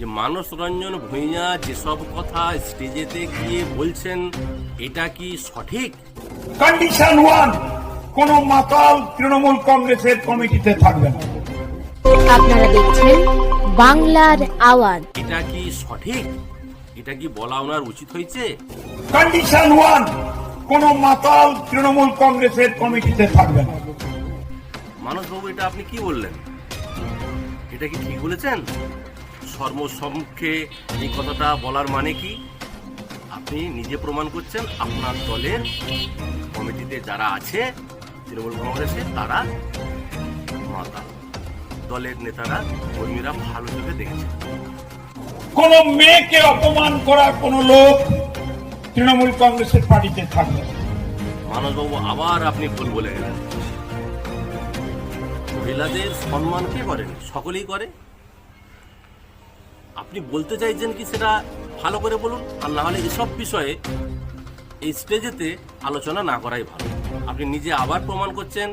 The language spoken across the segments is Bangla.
যে মানস রঞ্জন ভূঁইয়া যেসব কথা স্টেজেতে গিয়ে বলছেন এটা কি সঠিক? কন্ডিশন ওয়ান কোন মাতাল তৃণমূল কংগ্রেসের কমিটিতে থাকবে না। আপনারা দেখছেন বাংলার আওয়াজ। এটা কি সঠিক? এটা কি বলা ওনার উচিত হয়েছে? কন্ডিশন ওয়ান কোন মাতাল তৃণমূল কংগ্রেসের কমিটিতে থাকবে না। মানসবাবু এটা আপনি কি বললেন? এটা কি ঠিক বলেছেন? সর্বসম্মুখে এই কথাটা বলার মানে কি? আপনি নিজে প্রমাণ করছেন আপনার দলের কমিটিতে যারা আছে তৃণমূল কংগ্রেসে তারা মাতা। দলের নেতারা কর্মীরা ভালো চোখে দেখছে কোন মেয়েকে অপমান করা কোন লোক তৃণমূল কংগ্রেসের পার্টিতে থাকবে মানসবাবু আবার আপনি ভুল বলে গেলেন। মহিলাদের সম্মান কে করেন? সকলেই করে। আপনি বলতে চাইছেন কি সেটা ভালো করে বলুন? আর না হলে এসব বিষয়ে এই স্টেজেতে আলোচনা না করাই ভালো। আপনি নিজে আবার প্রমাণ করছেন,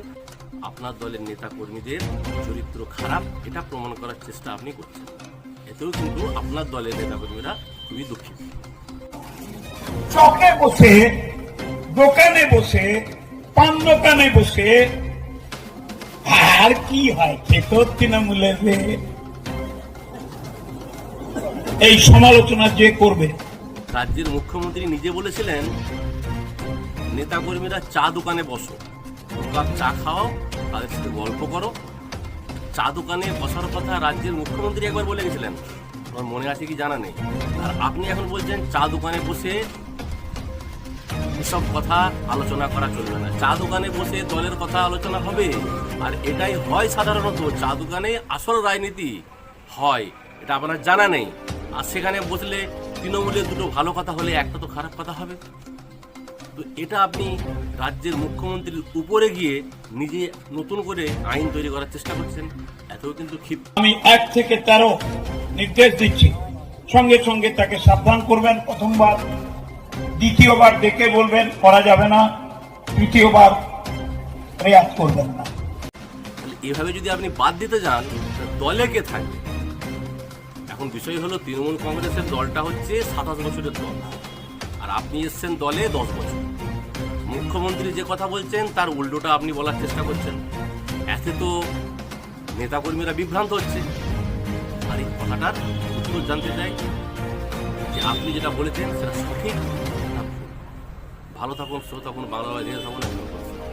আপনার দলের নেতা কর্মীদের চরিত্র খারাপ, এটা প্রমাণ করার চেষ্টা আপনি করছেন। এতেও কিন্তু আপনার দলের নেতা কর্মীরা খুবই দুঃখিত। চকে বসে, দোকানে বসে, পান দোকানে বসে, আর কি হয়? খেত তৃণমূলের। এই সমালোচনা যে করবে। রাজ্যের মুখ্যমন্ত্রী নিজে বলেছিলেন, নেতাকর্মীরা চা দোকানে বসো। কাপ চা খাও, তাদের সাথে গল্প করো। চা দোকানে বসার কথা রাজ্যের মুখ্যমন্ত্রী একবার বলে গেছিলেন। আমার মনে আছে কি জানা নেই? আর আপনি এখন বলছেন, চা দোকানে বসে এসব কথা আলোচনা করা চলবে না। চা দোকানে বসে দলের কথা আলোচনা হবে। আর এটাই হয় সাধারণত, চা দোকানে আসল রাজনীতি হয়। এটা আপনার জানা নেই। আর সেখানে বসলে তৃণমূলের দুটো ভালো কথা হলে একটা তো খারাপ কথা হবে। তো এটা আপনি রাজ্যের মুখ্যমন্ত্রীর উপরে গিয়ে নিজে নতুন করে আইন তৈরি করার চেষ্টা করছেন এতেও কিন্তু আমি এক থেকে তেরো নির্দেশ দিচ্ছি। সঙ্গে সঙ্গে তাকে সাবধান করবেন প্রথমবার। দ্বিতীয়বার ডেকে বলবেন করা যাবে না। তৃতীয়বার রেয়াজ করবেন না। এভাবে যদি আপনি বাদ দিতে যান দলে কে থাকবে? এখন বিষয় হলো, তৃণমূল কংগ্রেসের দলটা হচ্ছে সাতাশ বছরের দল। আর আপনি এসছেন দলে দশ বছর। মুখ্যমন্ত্রী যে কথা বলছেন, তার উল্টোটা আপনি বলার চেষ্টা করছেন। এতে তো নেতাকর্মীরা বিভ্রান্ত হচ্ছে। আর এই কথাটার উত্তর জানতে চাই যে আপনি যেটা বলেছেন, সেটা সঠিক ভালো? থাকুন, সুস্থ থাকুন, বাংলা থাকুন।